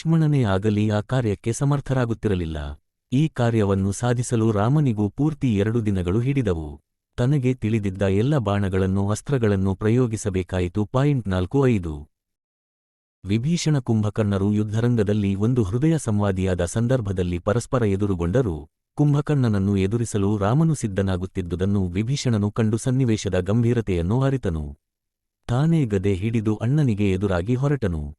ಲಕ್ಷ್ಮಣನೇ ಆಗಲಿ ಆ ಕಾರ್ಯಕ್ಕೆ ಸಮರ್ಥರಾಗುತ್ತಿರಲಿಲ್ಲ. ಈ ಕಾರ್ಯವನ್ನು ಸಾಧಿಸಲು ರಾಮನಿಗೂ ಪೂರ್ತಿ ಎರಡು ದಿನಗಳು ಹಿಡಿದವು. ತನಗೆ ತಿಳಿದಿದ್ದ ಎಲ್ಲ ಬಾಣಗಳನ್ನು ಅಸ್ತ್ರಗಳನ್ನು ಪ್ರಯೋಗಿಸಬೇಕಾಯಿತು. ಪಾಯಿಂಟ್ ನಾಲ್ಕು ಐದು. ವಿಭೀಷಣ ಕುಂಭಕರ್ಣರು ಯುದ್ಧರಂಗದಲ್ಲಿ ಒಂದು ಹೃದಯ ಸಂವಾದಿಯಾದ ಸಂದರ್ಭದಲ್ಲಿ ಪರಸ್ಪರ ಎದುರುಗೊಂಡರು. ಕುಂಭಕರ್ಣನನ್ನು ಎದುರಿಸಲು ರಾಮನು ಸಿದ್ಧನಾಗುತ್ತಿದ್ದುದನ್ನು ವಿಭೀಷಣನು ಕಂಡು ಸನ್ನಿವೇಶದ ಗಂಭೀರತೆಯನ್ನು ಅರಿತನು. ತಾನೇ ಗದೆ ಹಿಡಿದು ಅಣ್ಣನಿಗೆ ಎದುರಾಗಿ ಹೊರಟನು.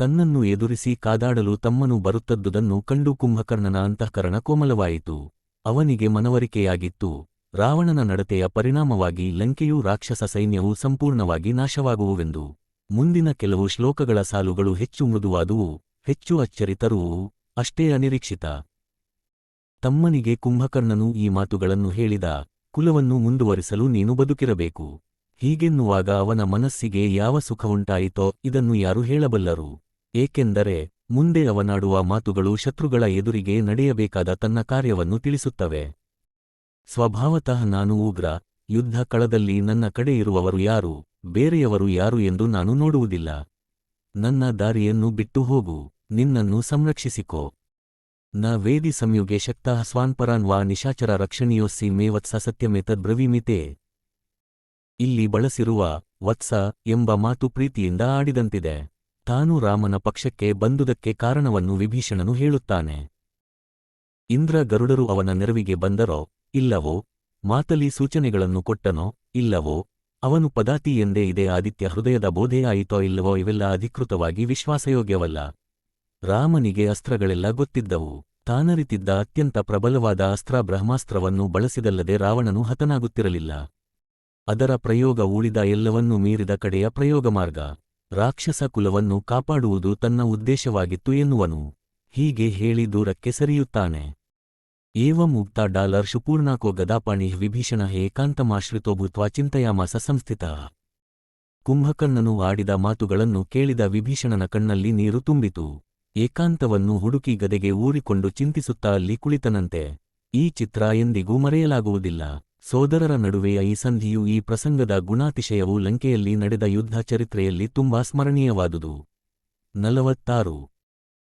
ತನ್ನನ್ನು ಎದುರಿಸಿ ಕಾದಾಡಲು ತಮ್ಮನು ಬರುತ್ತದ್ದುದನ್ನು ಕಂಡು ಕುಂಭಕರ್ಣನ ಅಂತಃಕರಣ ಕೋಮಲವಾಯಿತು. ಅವನಿಗೆ ಮನವರಿಕೆಯಾಗಿತ್ತು. ರಾವಣನ ನಡತೆಯ ಪರಿಣಾಮವಾಗಿ ಲಂಕೆಯೂ ರಾಕ್ಷಸ ಸೈನ್ಯವೂ ಸಂಪೂರ್ಣವಾಗಿ ನಾಶವಾಗುವುವೆಂದು. ಮುಂದಿನ ಕೆಲವು ಶ್ಲೋಕಗಳ ಸಾಲುಗಳು ಹೆಚ್ಚು ಮೃದುವಾದುವು, ಹೆಚ್ಚು ಅಚ್ಚರಿ ತರುವುವು ಅಷ್ಟೇ ಅನಿರೀಕ್ಷಿತ. ತಮ್ಮನಿಗೆ ಕುಂಭಕರ್ಣನು ಈ ಮಾತುಗಳನ್ನು ಹೇಳಿದ, ಕುಲವನ್ನು ಮುಂದುವರಿಸಲು ನೀನು ಬದುಕಿರಬೇಕು. ಹೀಗೆನ್ನುವಾಗ ಅವನ ಮನಸ್ಸಿಗೆ ಯಾವ ಸುಖವುಂಟಾಯಿತೋ ಇದನ್ನು ಯಾರು ಹೇಳಬಲ್ಲರು. ಏಕೆಂದರೆ ಮುಂದೆ ಅವನಾಡುವ ಮಾತುಗಳು ಶತ್ರುಗಳ ಎದುರಿಗೆ ನಡೆಯಬೇಕಾದ ತನ್ನ ಕಾರ್ಯವನ್ನು ತಿಳಿಸುತ್ತವೆ. ಸ್ವಭಾವತಃ ನಾನು ಉಗ್ರ, ಯುದ್ಧ ಕಳದಲ್ಲಿ ನನ್ನ ಕಡೆ ಇರುವವರು ಯಾರು, ಬೇರೆಯವರು ಯಾರು ಎಂದು ನಾನು ನೋಡುವುದಿಲ್ಲ. ನನ್ನ ದಾರಿಯನ್ನು ಬಿಟ್ಟು ಹೋಗು, ನಿನ್ನನ್ನು ಸಂರಕ್ಷಿಸಿಕೋ. ನ ವೇದಿ ಸಂಯುಗೆ ಶಕ್ತಃ ಸ್ವಾನ್ಪರಾನ್ ವಾ ನಿಶಾಚರ ರಕ್ಷಣೀಯೋಸ್ಸಿ ಮೇ ವತ್ಸ ಸತ್ಯಮೇತದ್ ಬ್ರವೀಮಿತೆ. ಇಲ್ಲಿ ಬಳಸಿರುವ ವತ್ಸ ಎಂಬ ಮಾತು ಪ್ರೀತಿಯಿಂದ ಆಡಿದಂತಿದೆ. ತಾನು ರಾಮನ ಪಕ್ಷಕ್ಕೆ ಬಂದುದಕ್ಕೆ ಕಾರಣವನ್ನು ವಿಭೀಷಣನು ಹೇಳುತ್ತಾನೆ. ಇಂದ್ರ ಗರುಡರು ಅವನ ನೆರವಿಗೆ ಬಂದರೋ, ಇಲ್ಲವೋ? ಮಾತಲಿ ಸೂಚನೆಗಳನ್ನು ಕೊಟ್ಟನೋ, ಇಲ್ಲವೋ? ಅವನು ಪದಾತಿ ಎಂದೇ ಇದೆ ಆದಿತ್ಯ ಹೃದಯದ ಬೋಧೆಯಾಯಿತೋ ಇಲ್ಲವೋ ಇವೆಲ್ಲ ಅಧಿಕೃತವಾಗಿ ವಿಶ್ವಾಸಯೋಗ್ಯವಲ್ಲ. ರಾಮನಿಗೆ ಅಸ್ತ್ರಗಳೆಲ್ಲ ಗೊತ್ತಿದ್ದವು. ತಾನರಿತಿದ್ದ ಅತ್ಯಂತ ಪ್ರಬಲವಾದ ಅಸ್ತ್ರ ಬ್ರಹ್ಮಾಸ್ತ್ರವನ್ನು ಬಳಸಿದಲ್ಲದೆ ರಾವಣನು ಹತನಾಗುತ್ತಿರಲಿಲ್ಲ. ಅದರ ಪ್ರಯೋಗ ಉಳಿದ ಎಲ್ಲವನ್ನೂ ಮೀರಿದ ಕಡೆಯ ಪ್ರಯೋಗಮಾರ್ಗ. ರಾಕ್ಷಸ ಕುಲವನ್ನು ಕಾಪಾಡುವುದು ತನ್ನ ಉದ್ದೇಶವಾಗಿತ್ತು ಎನ್ನುವನು. ಹೀಗೆ ಹೇಳಿ ದೂರಕ್ಕೆ ಸರಿಯುತ್ತಾನೆ. ಏವಮುಕ್ತ ಡಾಲರ್ ಶುಪೂರ್ಣಾಕೋ ಗದಾಪಾಣಿ ವಿಭೀಷಣ ಏಕಾಂತಮಾಶ್ರಿತೋಭೂತ್ವ ಚಿಂತಯಾಮಾಸ ಸಂಸ್ಥಿತ. ಕುಂಭಕರ್ಣನು ಆಡಿದ ಮಾತುಗಳನ್ನು ಕೇಳಿದ ವಿಭೀಷಣನ ಕಣ್ಣಲ್ಲಿ ನೀರು ತುಂಬಿತು. ಏಕಾಂತವನ್ನು ಹುಡುಕಿ ಗದೆಗೆ ಊರಿಕೊಂಡು ಚಿಂತಿಸುತ್ತಾ ಅಲ್ಲಿ ಕುಳಿತನಂತೆ. ಈ ಚಿತ್ರ ಎಂದಿಗೂ ಮರೆಯಲಾಗುವುದಿಲ್ಲ. ಸೋದರರ ನಡುವೆಯ ಈ ಸಂಧಿಯು ಈ ಪ್ರಸಂಗದ ಗುಣಾತಿಶಯವು ಲಂಕೆಯಲ್ಲಿ ನಡೆದ ಯುದ್ಧ ಚರಿತ್ರೆಯಲ್ಲಿ ತುಂಬಾ ಸ್ಮರಣೀಯವಾದುದು. ನಲವತ್ತಾರು.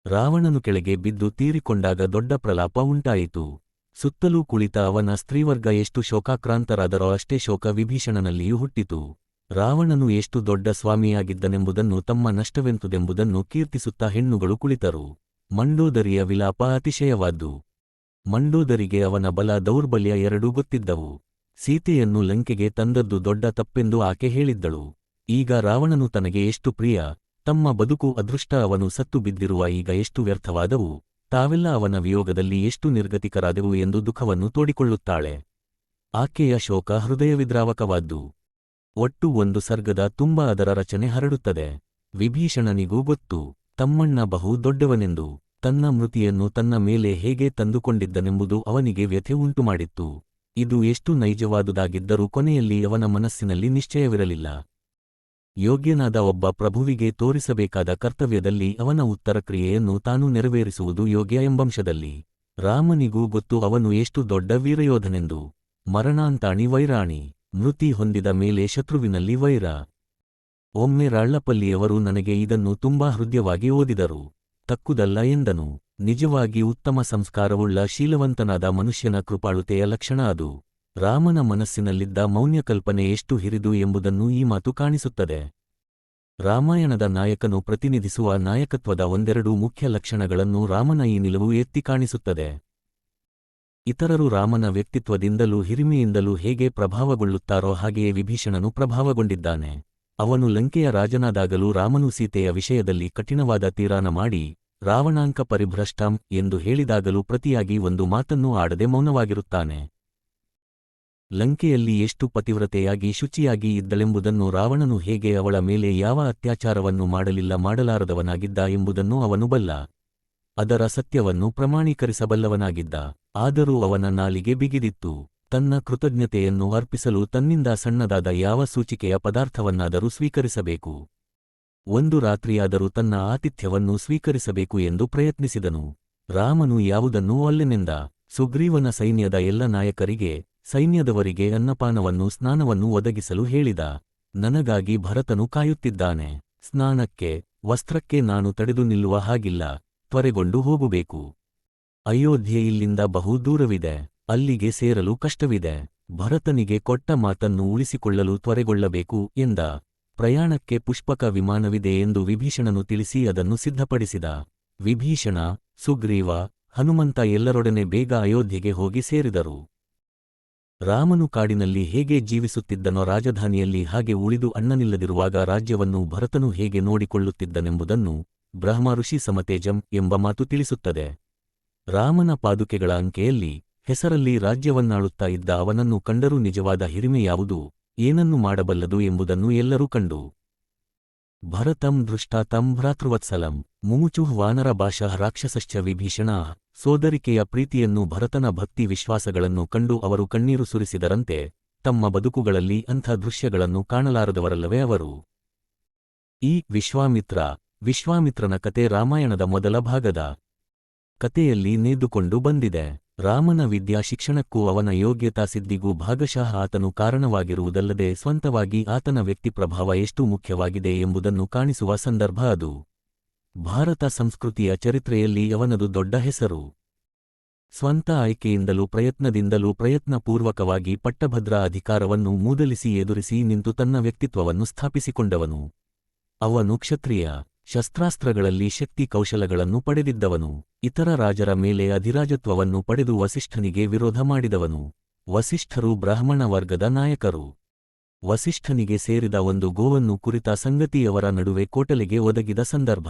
ರಾವಣನು ಕೆಳಗೆ ಬಿದ್ದು ತೀರಿಕೊಂಡಾಗ ದೊಡ್ಡ ಪ್ರಲಾಪ ಉಂಟಾಯಿತು. ಸುತ್ತಲೂ ಕುಳಿತ ಅವನ ಸ್ತ್ರೀವರ್ಗ ಎಷ್ಟು ಶೋಕಾಕ್ರಾಂತರಾದರೋ ಅಷ್ಟೇ ಶೋಕ ವಿಭೀಷಣನಲ್ಲಿಯೂ ಹುಟ್ಟಿತು. ರಾವಣನು ಎಷ್ಟು ದೊಡ್ಡ ಸ್ವಾಮಿಯಾಗಿದ್ದನೆಂಬುದನ್ನು ತಮ್ಮ ನಷ್ಟವೆಂತುದೆಂಬುದನ್ನು ಕೀರ್ತಿಸುತ್ತಾ ಹೆಣ್ಣುಗಳು ಕುಳಿತರು. ಮಂಡೋದರಿಯ ವಿಲಾಪ ಅತಿಶಯವಾದ್ದು. ಮಂಡೋದರಿಗೆ ಅವನ ಬಲ ದೌರ್ಬಲ್ಯ ಎರಡೂ ಗೊತ್ತಿದ್ದವು. ಸೀತೆಯನ್ನು ಲಂಕೆಗೆ ತಂದದ್ದು ದೊಡ್ಡ ತಪ್ಪೆಂದು ಆಕೆ ಹೇಳಿದ್ದಳು. ಈಗ ರಾವಣನು ತನಗೆ ಎಷ್ಟು ಪ್ರಿಯ, ತಮ್ಮ ಬದುಕು ಅದೃಷ್ಟ ಅವನು ಸತ್ತು ಬಿದ್ದಿರುವ ಈಗ ಎಷ್ಟು ವ್ಯರ್ಥವಾದವು, ತಾವೆಲ್ಲ ಅವನ ವಿಯೋಗದಲ್ಲಿ ಎಷ್ಟು ನಿರ್ಗತಿಕರಾದೆವು ಎಂದು ದುಃಖವನ್ನು ತೋಡಿಕೊಳ್ಳುತ್ತಾಳೆ. ಆಕೆಯ ಶೋಕ ಹೃದಯವಿದ್ರಾವಕವಾದ್ದು. ಒಟ್ಟು ಒಂದು ಸರ್ಗದ ತುಂಬ ಅದರ ರಚನೆ ಹರಡುತ್ತದೆ. ವಿಭೀಷಣನಿಗೂ ಗೊತ್ತು, ತಮ್ಮಣ್ಣ ಬಹು ದೊಡ್ಡವನೆಂದು. ತನ್ನ ಮೃತಿಯನ್ನು ತನ್ನ ಮೇಲೆ ಹೇಗೆ ತಂದುಕೊಂಡಿದ್ದನೆಂಬುದು ಅವನಿಗೆ ವ್ಯಥೆ ಉಂಟುಮಾಡಿತ್ತು. ಇದು ಎಷ್ಟು ನೈಜವಾದುದಾಗಿದ್ದರೂ ಕೊನೆಯಲ್ಲಿ ಅವನ ಮನಸ್ಸಿನಲ್ಲಿ ನಿಶ್ಚಯವಿರಲಿಲ್ಲ. ಯೋಗ್ಯನಾದ ಒಬ್ಬ ಪ್ರಭುವಿಗೆ ತೋರಿಸಬೇಕಾದ ಕರ್ತವ್ಯದಲ್ಲಿ ಅವನ ಉತ್ತರ ಕ್ರಿಯೆಯನ್ನು ತಾನು ನೆರವೇರಿಸುವುದು ಯೋಗ್ಯ ಎಂಬಂಶದಲ್ಲಿ. ರಾಮನಿಗೂ ಗೊತ್ತು ಅವನು ಎಷ್ಟು ದೊಡ್ಡ ವೀರಯೋಧನೆಂದು. ಮರಣಾಂತಾಣಿ ವೈರಾಣಿ. ಮೃತಿ ಹೊಂದಿದ ಮೇಲೆ ಶತ್ರುವಿನಲ್ಲಿ ವೈರ. ಒಮ್ಮೆ ರಾಳ್ಳಪಲ್ಲಿಯವರು ನನಗೆ ಇದನ್ನು ತುಂಬಾ ಹೃದಯವಾಗಿ ಓದಿದರು. ತಕ್ಕುದಲ್ಲ ಎಂದನು. ನಿಜವಾಗಿ ಉತ್ತಮ ಸಂಸ್ಕಾರವುಳ್ಳ ಶೀಲವಂತನಾದ ಮನುಷ್ಯನ ಕೃಪಾಳುತೆಯ ಲಕ್ಷಣ ಅದು. ರಾಮನ ಮನಸ್ಸಿನಲ್ಲಿದ್ದ ಮೌನ್ಯಕಲ್ಪನೆ ಎಷ್ಟು ಹಿರಿದು ಎಂಬುದನ್ನು ಈ ಮಾತು ಕಾಣಿಸುತ್ತದೆ. ರಾಮಾಯಣದ ನಾಯಕನು ಪ್ರತಿನಿಧಿಸುವ ನಾಯಕತ್ವದ ಒಂದೆರಡು ಮುಖ್ಯ ಲಕ್ಷಣಗಳನ್ನು ರಾಮನ ಈ ನಿಲುವು ಎತ್ತಿ ಕಾಣಿಸುತ್ತದೆ. ಇತರರು ರಾಮನ ವ್ಯಕ್ತಿತ್ವದಿಂದಲೂ ಹಿರಿಮೆಯಿಂದಲೂ ಹೇಗೆ ಪ್ರಭಾವಗೊಳ್ಳುತ್ತಾರೋ ಹಾಗೆಯೇ ವಿಭೀಷಣನು ಪ್ರಭಾವಗೊಂಡಿದ್ದಾನೆ. ಅವನು ಲಂಕೆಯ ರಾಜನಾದಾಗಲೂ ರಾಮನು ಸೀತೆಯ ವಿಷಯದಲ್ಲಿ ಕಠಿಣವಾದ ತೀರಾನ ಮಾಡಿ ರಾವಣಾಂಕ ಪರಿಭ್ರಷ್ಟಂ ಎಂದು ಹೇಳಿದಾಗಲೂ ಪ್ರತಿಯಾಗಿ ಒಂದು ಮಾತನ್ನೂ ಆಡದೆ ಮೌನವಾಗಿರುತ್ತಾನೆ. ಲಂಕೆಯಲ್ಲಿ ಎಷ್ಟು ಪತಿವ್ರತೆಯಾಗಿ ಶುಚಿಯಾಗಿ ಇದ್ದಳೆಂಬುದನ್ನು ರಾವಣನು ಹೇಗೆ ಅವಳ ಮೇಲೆ ಯಾವ ಅತ್ಯಾಚಾರವನ್ನು ಮಾಡಲಿಲ್ಲ ಮಾಡಲಾರದವನಾಗಿದ್ದ ಎಂಬುದನ್ನು ಅವನು ಬಲ್ಲ. ಅದರ ಸತ್ಯವನ್ನು ಪ್ರಮಾಣೀಕರಿಸಬಲ್ಲವನಾಗಿದ್ದ. ಆದರೂ ಅವನ ನಾಲಿಗೆ ಬಿಗಿದಿತ್ತು. ತನ್ನ ಕೃತಜ್ಞತೆಯನ್ನು ಅರ್ಪಿಸಲು ತನ್ನಿಂದ ಸಣ್ಣದಾದ ಯಾವ ಸೂಚಿಕೆಯ ಪದಾರ್ಥವನ್ನಾದರೂ ಸ್ವೀಕರಿಸಬೇಕು. ಒಂದು ರಾತ್ರಿಯಾದರೂ ತನ್ನ ಆತಿಥ್ಯವನ್ನು ಸ್ವೀಕರಿಸಬೇಕು ಎಂದು ಪ್ರಯತ್ನಿಸಿದನು. ರಾಮನು ಯಾವುದನ್ನೂ ಅಲ್ಲಿನಿಂದ ಸುಗ್ರೀವನ ಸೈನ್ಯದ ಎಲ್ಲ ನಾಯಕರಿಗೆ, ಸೈನ್ಯದವರಿಗೆ ಅನ್ನಪಾನವನ್ನು, ಸ್ನಾನವನ್ನು ಒದಗಿಸಲು ಹೇಳಿದ. ನನಗಾಗಿ ಭರತನು ಕಾಯುತ್ತಿದ್ದಾನೆ. ಸ್ನಾನಕ್ಕೆ, ವಸ್ತ್ರಕ್ಕೆ ನಾನು ತಡೆದು ನಿಲ್ಲುವ ಹಾಗಿಲ್ಲ. ತ್ವರೆಗೊಂಡು ಹೋಗಬೇಕು. ಅಯೋಧ್ಯೆ ಇಲ್ಲಿಂದ ಬಹು ದೂರವಿದೆ. ಅಲ್ಲಿಗೆ ಸೇರಲು ಕಷ್ಟವಿದೆ. ಭರತನಿಗೆ ಕೊಟ್ಟ ಮಾತನ್ನು ಉಳಿಸಿಕೊಳ್ಳಲು ತ್ವರೆಗೊಳ್ಳಬೇಕು ಎಂದ. ಪ್ರಯಾಣಕ್ಕೆ ಪುಷ್ಪಕ ವಿಮಾನವಿದೆ ಎಂದು ವಿಭೀಷಣನು ತಿಳಿಸಿ ಅದನ್ನು ಸಿದ್ಧಪಡಿಸಿದ. ವಿಭೀಷಣ, ಸುಗ್ರೀವ, ಹನುಮಂತ ಎಲ್ಲರೊಡನೆ ಬೇಗ ಅಯೋಧ್ಯೆಗೆ ಹೋಗಿ ಸೇರಿದರು. ರಾಮನು ಕಾಡಿನಲ್ಲಿ ಹೇಗೆ ಜೀವಿಸುತ್ತಿದ್ದನೋ ರಾಜಧಾನಿಯಲ್ಲಿ ಹಾಗೆ ಉಳಿದು ಅಣ್ಣನಿಲ್ಲದಿರುವಾಗ ರಾಜ್ಯವನ್ನು ಭರತನು ಹೇಗೆ ನೋಡಿಕೊಳ್ಳುತ್ತಿದ್ದನೆಂಬುದನ್ನು ಬ್ರಹ್ಮ ಋಷಿ ಸಮತೇಜಂ ಎಂಬ ಮಾತು ತಿಳಿಸುತ್ತದೆ. ರಾಮನ ಪಾದುಕೆಗಳ ಅಂಕೆಯಲ್ಲಿ ಹೆಸರಲ್ಲಿ ರಾಜ್ಯವನ್ನಾಳುತ್ತಾ ಇದ್ದ ಅವನನ್ನು ಕಂಡರೂ ನಿಜವಾದ ಹಿರಿಮೆ ಯಾವುದು ಏನನ್ನು ಮಾಡಬಲ್ಲದು ಎಂಬುದನ್ನು ಎಲ್ಲರೂ ಕಂಡು. ಭರತಂ ದೃಷ್ಟಾತಂ ಭ್ರಾತೃವತ್ಸಲಂ ಮುಮುಚುಹ್ ವಾನರ ಭಾಷಃ ರಾಕ್ಷಸಶ್ಚ ವಿಭೀಷಣ ಸೋದರಿಕೆಯ ಪ್ರೀತಿಯನ್ನು ಭರತನ ಭಕ್ತಿ ವಿಶ್ವಾಸಗಳನ್ನು ಕಂಡು ಅವರು ಕಣ್ಣೀರು ಸುರಿಸಿದರಂತೆ ತಮ್ಮ ಬದುಕುಗಳಲ್ಲಿ ಅಂಥ ದೃಶ್ಯಗಳನ್ನು ಕಾಣಲಾರದವರಲ್ಲವೇ ಅವರು. ಈ ವಿಶ್ವಾಮಿತ್ರ, ವಿಶ್ವಾಮಿತ್ರನ ಕತೆ ರಾಮಾಯಣದ ಮೊದಲ ಭಾಗದ ಕತೆಯಲ್ಲಿ ನೇದುಕೊಂಡು ಬಂದಿದೆ. ರಾಮನ ವಿದ್ಯಾ ಶಿಕ್ಷಣಕ್ಕೂ ಅವನ ಯೋಗ್ಯತಾ ಸಿದ್ಧಿಗೂ ಭಾಗಶಃ ಆತನು ಕಾರಣವಾಗಿರುವುದಲ್ಲದೆ ಸ್ವಂತವಾಗಿ ಆತನ ವ್ಯಕ್ತಿ ಪ್ರಭಾವ ಎಷ್ಟು ಮುಖ್ಯವಾಗಿದೆ ಎಂಬುದನ್ನು ಕಾಣಿಸುವ ಸಂದರ್ಭ ಅದು. ಭಾರತ ಸಂಸ್ಕೃತಿಯ ಚರಿತ್ರೆಯಲ್ಲಿ ಅವನದು ದೊಡ್ಡ ಹೆಸರು. ಸ್ವಂತ ಆಯ್ಕೆಯಿಂದಲೂ ಪ್ರಯತ್ನದಿಂದಲೂ ಪ್ರಯತ್ನಪೂರ್ವಕವಾಗಿ ಪಟ್ಟಭದ್ರ ಅಧಿಕಾರವನ್ನು ಮೂದಲಿಸಿ ಎದುರಿಸಿ ನಿಂತು ತನ್ನ ವ್ಯಕ್ತಿತ್ವವನ್ನು ಸ್ಥಾಪಿಸಿಕೊಂಡವನು. ಅವನು ಕ್ಷತ್ರಿಯ. ಶಸ್ತ್ರಾಸ್ತ್ರಗಳಲ್ಲಿ ಶಕ್ತಿ ಕೌಶಲಗಳನ್ನು ಪಡೆದಿದ್ದವನು, ಇತರ ರಾಜರ ಮೇಲೆ ಅಧಿರಾಜತ್ವವನ್ನು ಪಡೆದು ವಸಿಷ್ಠನಿಗೆ ವಿರೋಧ ಮಾಡಿದವನು. ವಸಿಷ್ಠರು ಬ್ರಾಹ್ಮಣ ವರ್ಗದ ನಾಯಕರು. ವಸಿಷ್ಠನಿಗೆ ಸೇರಿದ ಒಂದು ಗೋವನ್ನು ಕುರಿತ ಸಂಗತಿಯವರ ನಡುವೆ ಕೋಟಲೆಗೆ ಒದಗಿದ ಸಂದರ್ಭ.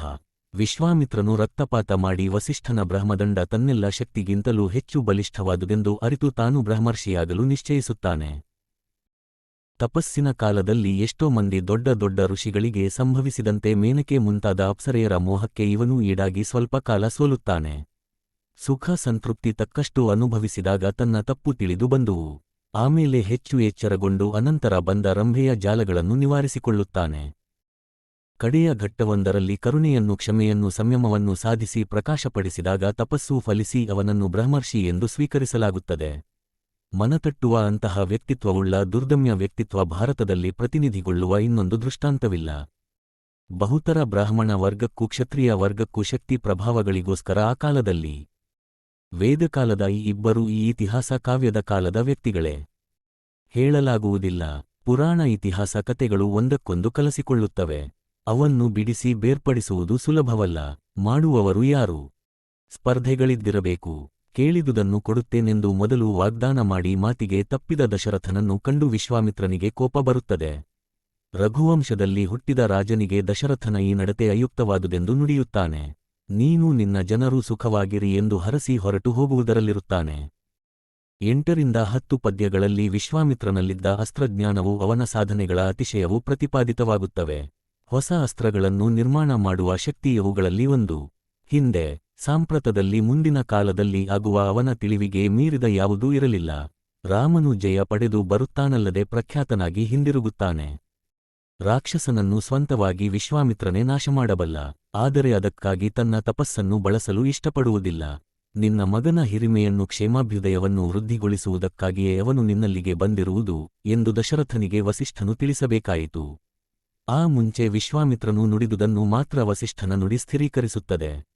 ವಿಶ್ವಾಮಿತ್ರನು ರಕ್ತಪಾತ ಮಾಡಿ ವಸಿಷ್ಠನ ಬ್ರಹ್ಮದಂಡ ತನ್ನೆಲ್ಲ ಶಕ್ತಿಗಿಂತಲೂ ಹೆಚ್ಚು ಬಲಿಷ್ಠವಾದುದೆಂದು ಅರಿತು ತಾನು ಬ್ರಹ್ಮರ್ಷಿಯಾಗಲು ನಿಶ್ಚಯಿಸುತ್ತಾನೆ. ತಪಸ್ಸಿನ ಕಾಲದಲ್ಲಿ ಎಷ್ಟೋ ಮಂದಿ ದೊಡ್ಡ ದೊಡ್ಡ ಋಷಿಗಳಿಗೆ ಸಂಭವಿಸಿದಂತೆ ಮೇನಕೆ ಮುಂತಾದ ಅಪ್ಸರೆಯರ ಮೋಹಕ್ಕೆ ಇವನೂ ಈಡಾಗಿ ಸ್ವಲ್ಪ ಕಾಲ ಸೋಲುತ್ತಾನೆ. ಸುಖ ಸಂತೃಪ್ತಿ ತಕ್ಕಷ್ಟು ಅನುಭವಿಸಿದಾಗ ತನ್ನ ತಪ್ಪು ತಿಳಿದು ಬಂದುವು ಆಮೇಲೆ ಹೆಚ್ಚು ಎಚ್ಚರಗೊಂಡು ಅನಂತರ ಬಂದ ರಂಭೆಯ ಜಾಲಗಳನ್ನು ನಿವಾರಿಸಿಕೊಳ್ಳುತ್ತಾನೆ. ಕಡೆಯ ಘಟ್ಟವೊಂದರಲ್ಲಿ ಕರುಣೆಯನ್ನು ಕ್ಷಮೆಯನ್ನು ಸಂಯಮವನ್ನು ಸಾಧಿಸಿ ಪ್ರಕಾಶಪಡಿಸಿದಾಗ ತಪಸ್ಸು ಫಲಿಸಿ ಅವನನ್ನು ಬ್ರಹ್ಮರ್ಷಿ ಎಂದು ಸ್ವೀಕರಿಸಲಾಗುತ್ತದೆ. ಮನತಟ್ಟುವ ಅಂತಹ ವ್ಯಕ್ತಿತ್ವವುಳ್ಳ ದುರ್ದಮ್ಯ ವ್ಯಕ್ತಿತ್ವ ಭಾರತದಲ್ಲಿ ಪ್ರತಿನಿಧಿಗೊಳ್ಳುವ ಇನ್ನೊಂದು ದೃಷ್ಟಾಂತವಿಲ್ಲ. ಬಹುತರ ಬ್ರಾಹ್ಮಣ ವರ್ಗಕ್ಕೂ ಕ್ಷತ್ರಿಯ ವರ್ಗಕ್ಕೂ ಶಕ್ತಿ ಪ್ರಭಾವಗಳಿಗೋಸ್ಕರ ಆ ಕಾಲದಲ್ಲಿ. ವೇದಕಾಲದ ಈ ಇಬ್ಬರೂ ಈ ಇತಿಹಾಸ ಕಾವ್ಯದ ಕಾಲದ ವ್ಯಕ್ತಿಗಳೇ. ಹೇಳಲಾಗುವುದಿಲ್ಲ, ಪುರಾಣ ಇತಿಹಾಸ ಕಥೆಗಳು ಒಂದಕ್ಕೊಂದು ಕಲಸಿಕೊಳ್ಳುತ್ತವೆ. ಅವನ್ನು ಬಿಡಿಸಿ ಬೇರ್ಪಡಿಸುವುದು ಸುಲಭವಲ್ಲ, ಮಾಡುವವರು ಯಾರು? ಸ್ಪರ್ಧೆಗಳಿದ್ದಿರಬೇಕು. ಕೇಳಿದುದನ್ನು ಕೊಡುತ್ತೇನೆಂದು ಮೊದಲು ವಾಗ್ದಾನ ಮಾಡಿ ಮಾತಿಗೆ ತಪ್ಪಿದ ದಶರಥನನ್ನು ಕಂಡು ವಿಶ್ವಾಮಿತ್ರನಿಗೆ ಕೋಪ ಬರುತ್ತದೆ. ರಘುವಂಶದಲ್ಲಿ ಹುಟ್ಟಿದ ರಾಜನಿಗೆ ದಶರಥನ ಈ ನಡತೆ ಅಯುಕ್ತವಾದುದೆಂದು ನುಡಿಯುತ್ತಾನೆ. ನೀನು ನಿನ್ನ ಜನರು ಸುಖವಾಗಿರಿ ಎಂದು ಹರಸಿ ಹೊರಟು ಹೋಗುವುದರಲ್ಲಿರುತ್ತಾನೆ. ಎಂಟರಿಂದ ಹತ್ತು ಪದ್ಯಗಳಲ್ಲಿ ವಿಶ್ವಾಮಿತ್ರನಲ್ಲಿದ್ದ ಅಸ್ತ್ರಜ್ಞಾನವು ಅವನ ಸಾಧನೆಗಳ ಅತಿಶಯವು ಪ್ರತಿಪಾದಿತವಾಗುತ್ತವೆ. ಹೊಸ ಅಸ್ತ್ರಗಳನ್ನು ನಿರ್ಮಾಣ ಮಾಡುವ ಶಕ್ತಿಯವುಗಳಲ್ಲಿ ಒಂದು. ಹಿಂದೆ ಸಾಂಪ್ರತದಲ್ಲಿ ಮುಂದಿನ ಕಾಲದಲ್ಲಿ ಆಗುವ ಅವನ ತಿಳಿವಿಗೆ ಮೀರಿದ ಯಾವುದೂ ಇರಲಿಲ್ಲ. ರಾಮನು ಜಯ ಪಡೆದು ಬರುತ್ತಾನಲ್ಲದೆ ಪ್ರಖ್ಯಾತನಾಗಿ ಹಿಂದಿರುಗುತ್ತಾನೆ. ರಾಕ್ಷಸನನ್ನು ಸ್ವಂತವಾಗಿ ವಿಶ್ವಾಮಿತ್ರನೇ ನಾಶಮಾಡಬಲ್ಲ. ಆದರೆ ಅದಕ್ಕಾಗಿ ತನ್ನ ತಪಸ್ಸನ್ನು ಬಳಸಲು ಇಷ್ಟಪಡುವುದಿಲ್ಲ. ನಿನ್ನ ಮಗನ ಹಿರಿಮೆಯನ್ನು ಕ್ಷೇಮಾಭ್ಯುದಯವನ್ನು ವೃದ್ಧಿಗೊಳಿಸುವುದಕ್ಕಾಗಿಯೇ ಅವನು ನಿನ್ನಲ್ಲಿಗೆ ಬಂದಿರುವುದು ಎಂದು ದಶರಥನಿಗೆ ವಸಿಷ್ಠನು ತಿಳಿಸಬೇಕಾಯಿತು. ಆ ಮುಂಚೆ ವಿಶ್ವಾಮಿತ್ರನು ನುಡಿದುದನ್ನು ಮಾತ್ರ ವಸಿಷ್ಠನ ನುಡಿ ಸ್ಥಿರೀಕರಿಸುತ್ತದೆ.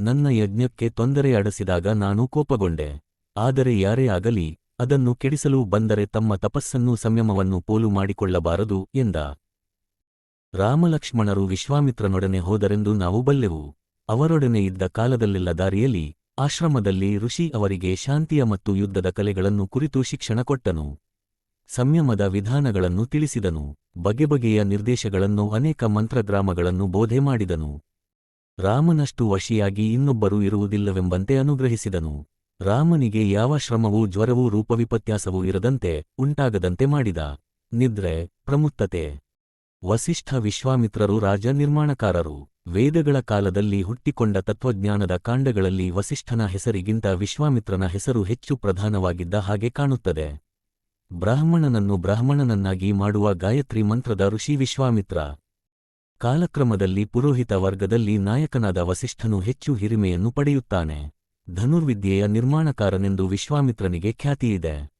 ನನ್ನ ಯಜ್ಞಕ್ಕೆ ತೊಂದರೆ ಅಡಸಿದಾಗ ನಾನು ಕೋಪಗೊಂಡೆ. ಆದರೆ ಯಾರೇ ಆಗಲಿ, ಅದನ್ನು ಕೆಡಿಸಲು ಬಂದರೆ ತಮ್ಮ ತಪಸ್ಸನ್ನು ಸಂಯಮವನ್ನು ಪೋಲು ಮಾಡಿಕೊಳ್ಳಬಾರದು, ಎಂದ. ರಾಮಲಕ್ಷ್ಮಣರು ವಿಶ್ವಾಮಿತ್ರನೊಡನೆ ಹೋದರೆಂದು ನಾವು ಬಲ್ಲೆವು. ಅವರೊಡನೆ ಇದ್ದ ಕಾಲದಲ್ಲೆಲ್ಲ ದಾರಿಯಲ್ಲಿ, ಆಶ್ರಮದಲ್ಲಿ ಋಷಿ ಅವರಿಗೆ ಶಾಂತಿಯ ಮತ್ತು ಯುದ್ಧದ ಕಲೆಗಳನ್ನು ಕುರಿತು ಶಿಕ್ಷಣ ಕೊಟ್ಟನು. ಸಂಯಮದ ವಿಧಾನಗಳನ್ನು ತಿಳಿಸಿದನು, ಬಗೆಬಗೆಯ ನಿರ್ದೇಶಗಳನ್ನು ಅನೇಕ ಮಂತ್ರಗ್ರಾಮಗಳನ್ನು ಬೋಧೆ ಮಾಡಿದನು. ರಾಮನಷ್ಟು ವಶಿಯಾಗಿ ಇನ್ನೊಬ್ಬರು ಇರುವುದಿಲ್ಲವೆಂಬಂತೆ ಅನುಗ್ರಹಿಸಿದನು. ರಾಮನಿಗೆ ಯಾವ ಶ್ರಮವೂ ಜ್ವರವೂ ರೂಪವಿಪತ್ಯಾಸವೂ ಇರದಂತೆ ಉಂಟಾಗದಂತೆ ಮಾಡಿದ. ನಿದ್ರೆ, ಪ್ರಮುತ್ತತೆ. ವಸಿಷ್ಠ ವಿಶ್ವಾಮಿತ್ರರು ರಾಜ ನಿರ್ಮಾಣಕಾರರು ವೇದಗಳ ಕಾಲದಲ್ಲಿ ಹುಟ್ಟಿಕೊಂಡ ತತ್ವಜ್ಞಾನದ ಕಾಂಡಗಳಲ್ಲಿ ವಸಿಷ್ಠನ ಹೆಸರಿಗಿಂತ ವಿಶ್ವಾಮಿತ್ರನ ಹೆಸರು ಹೆಚ್ಚು ಪ್ರಧಾನವಾಗಿದ್ದ ಹಾಗೆ ಕಾಣುತ್ತದೆ. ಬ್ರಾಹ್ಮಣನನ್ನು ಬ್ರಾಹ್ಮಣನನ್ನಾಗಿ ಮಾಡುವ ಗಾಯತ್ರಿ ಮಂತ್ರದ ಋಷಿ ವಿಶ್ವಾಮಿತ್ರ. ಕಾಲಕ್ರಮದಲ್ಲಿ ಪುರೋಹಿತ ವರ್ಗದಲ್ಲಿ ನಾಯಕನಾದ ವಸಿಷ್ಠನು ಹೆಚ್ಚು ಹಿರಿಮೆಯನ್ನು ಪಡೆಯುತ್ತಾನೆ. ಧನುರ್ವಿದ್ಯೆಯ ನಿರ್ಮಾಣಕಾರನೆಂದು ವಿಶ್ವಾಮಿತ್ರನಿಗೆ ಖ್ಯಾತಿಯಿದೆ.